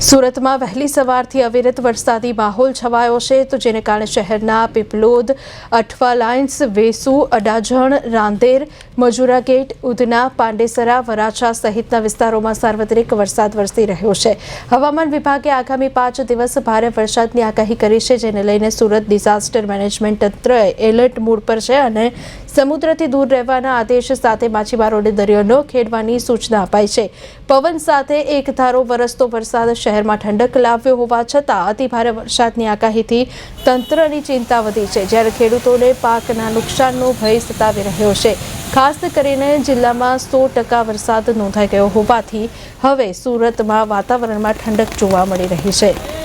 સુરતમાં વહેલી સવારથી અવિરત વરસાદી માહોલ છવાયો છે તો જેને કારણે શહેરના પીપલોદ, અઠવા લાઇન્સ, વેસુ, અડાજણ, રાંદેર, મજુરા ગેટ, ઉધના, પાંડેસરા, વરાછા સહિતના વિસ્તારોમાં સાર્વત્રિક વરસાદ વરસી રહ્યો છે. હવામાન વિભાગે આગામી પાંચ દિવસ ભારે વરસાદની આગાહી કરી છે, જેને લઈને સુરત ડિઝાસ્ટર મેનેજમેન્ટ તંત્ર એલર્ટ મૂડ પર છે અને સમુદ્રથી દૂર રહેવાના આદેશ સાથે માછીમારોને દરિયો ન ખેડવાની સૂચના અપાઈ છે. પવન સાથે એક ધારો વરસતો વરસાદ શહેરમાં ઠંડક લાવ્યો હોવા છતાં અતિભારે વરસાદની આગાહીથી તંત્રની ચિંતા વધી છે. જ્યારે ખેડૂતોને પાકના નુકસાનનો ભય સતાવી રહ્યો છે. ખાસ કરીને જિલ્લામાં સો ટકા વરસાદ નોંધાઈ ગયો હોવાથી હવે સુરતમાં વાતાવરણમાં ઠંડક જોવા મળી રહી છે.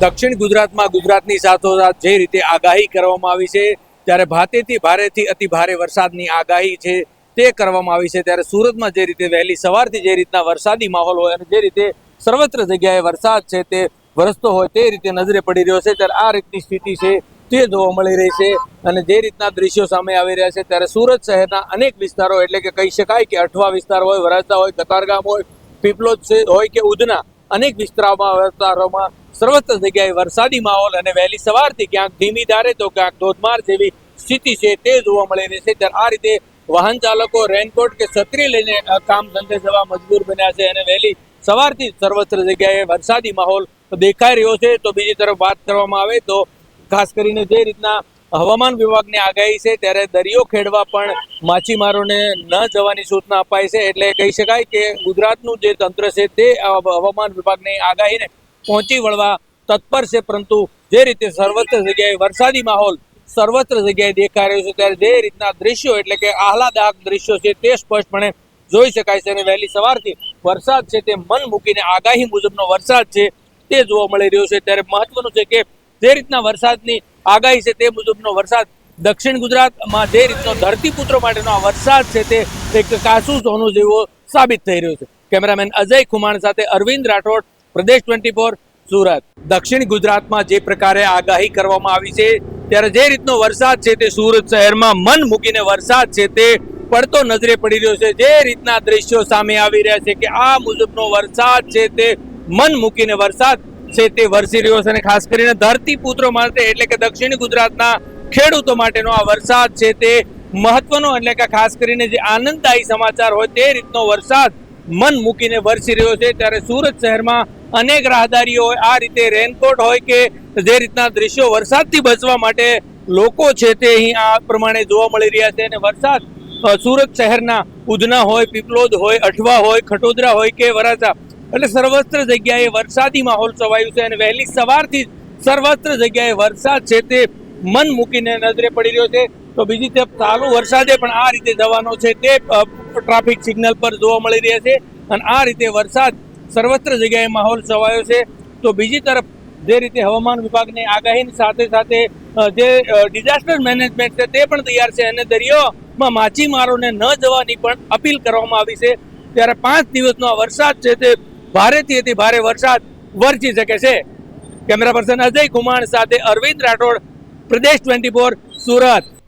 દક્ષિણ ગુજરાતમાં ગુજરાતની સાથોસાથ જે રીતે આગાહી કરવામાં આવી છે, ત્યારે ભારેથી ભારેથી અતિ ભારે વરસાદની આગાહી છે તે કરવામાં આવી છે. ત્યારે સુરતમાં જે રીતે વહેલી સવારથી જે રીતના વરસાદી માહોલ હોય અને જે રીતે સર્વત્ર જગ્યાએ વરસાદ છે તે વરસતો હોય તે રીતે નજરે પડી રહ્યો છે. ત્યારે આ રીતની સ્થિતિ છે તે જોવા મળી રહી છે અને જે રીતના દ્રશ્યો સામે આવી રહ્યા છે, ત્યારે સુરત શહેરના અનેક વિસ્તારો, એટલે કે કહી શકાય કે અઠવા વિસ્તાર હોય, વરાછા હોય, કતારગામ હોય, પીપલોદ હોય કે ઉધના અનેક વિસ્તારોમાં વિસ્તારોમાં સર્વત્ર જગ્યાએ વરસાદી માહોલ અને વહેલી સવારથી ક્યાંક ધીમી ધારે તો ક્યાંક ધોધમાર જેવી સ્થિતિ છે તે જોવા મળી રહી છે. ત્યારે આ રીતે વાહન ચાલકો રેનકોટ કે છત્રી લઈને કામ ધંધે જવા મજબૂર બન્યા છે અને વહેલી સવારથી સર્વત્ર જગ્યાએ વરસાદી માહોલ દેખાઈ રહ્યો છે. તો બીજી તરફ વાત કરવામાં આવે તો ખાસ કરીને જે રીતના હવામાન વિભાગની આગાહી છે, ત્યારે દરિયો ખેડવા પણ માછીમારોને ન જવાની સૂચના અપાઈ છે, એટલે કહી શકાય કે ગુજરાતનું જે તંત્ર છે, તે હવામાન વિભાગની આગાહીને પહોંચી વળવા તત્પર છે, પરંતુ જે રીતે સર્વત્ર જગ્યાએ વરસાદી માહોલ સર્વત્ર જગ્યાએ દેખાઈ રહ્યો છે, ત્યારે જે રીતના દ્રશ્યો એટલે કે આહલાદાયક દ્રશ્યો છે, તે સ્પષ્ટપણે જોઈ શકાય છે, અને વહેલી સવારથી વરસાદ છે, તે મન મૂકીને આગાહી મુજબનો વરસાદ છે, તે જોવા મળી રહ્યો છે, ત્યારે મહત્વનું છે કે જે રીતના વરસાદની આગાહી છે તે મુજબનો વરસાદ. દક્ષિણ ગુજરાતમાં જે રીતનો ધરતીપુત્રો માટેનો આ વરસાદ છે તે એક કાસુ સોનું જેવો સાબિત થઈ રહ્યો છે. કેમેરામેન અજય ખુમાણ સાથે અરવિંદ રાઠોડ, પ્રદેશ ટ્વેન્ટી ફોર, સુરત. દક્ષિણ ગુજરાતમાં જે પ્રકારે આગાહી કરવામાં આવી છે, ત્યારે જે રીતનો વરસાદ છે તે સુરત શહેરમાં મન મૂકીને વરસાદ છે તે પડતો નજરે પડી રહ્યો છે. જે રીતના દ્રશ્યો સામે આવી રહ્યા છે કે આ મુજબનો વરસાદ છે તે મન મૂકીને વરસાદ છે તે વરસી રહ્યો છે અને ખાસ કરીને ધરતી પુત્રો માટે એટલે કે દક્ષિણ ગુજરાતના ખેડૂતો માટેનો આ વરસાદ છે તે મહત્વનો એટલે કે ખાસ કરીને જે આનંદદાયી સમાચાર હોય તે રીતનો વરસાદ મન મૂકીને વરસી રહ્યો છે. ત્યારે સુરત શહેરમાં અનેક રાહદારીઓ આ રીતે રેનકોટ હોય કે જે રીતના દ્રશ્યો વરસાદથી બચવા માટે લોકો છે તે અહીં આ પ્રમાણે જોવા મળી રહ્યા છે અને વરસાદ સુરત શહેરના ઉધના હોય, પીપલોદ હોય, અઠવા હોય, ખટોદરા હોય કે વરાછા એટલે સર્વત્ર જગ્યાએ વરસાદી માહોલ છવાયું છે અને વહેલી સવારથી સર્વત્ર જગ્યાએ વરસાદ છે તે મન મૂકીને નજરે પડી રહ્યો છે. તો બીજી તરફ ચાલુ વરસાદે પણ આ રીતે જવાનો છે તે ટ્રાફિક સિગ્નલ પર જોવા મળી રહ્યા છે અને આ રીતે વરસાદ સર્વત્ર જગ્યાએ માહોલ છવાયો છે. તો બીજી તરફ જે રીતે હવામાન વિભાગની આગાહીની સાથે સાથે જે ડિઝાસ્ટર મેનેજમેન્ટ છે તે પણ તૈયાર છે અને દરિયામાં માછીમારોને ન જવાની પણ અપીલ કરવામાં આવી છે. ત્યારે પાંચ દિવસનો વરસાદ છે તે ભારેથી ભારે વરસાદ વરસી શકે છે. કેમેરા પર્સન અજય કુમાર સાથે અરવિંદ રાઠોડ, પ્રદેશ ટ્વેન્ટી સુરત.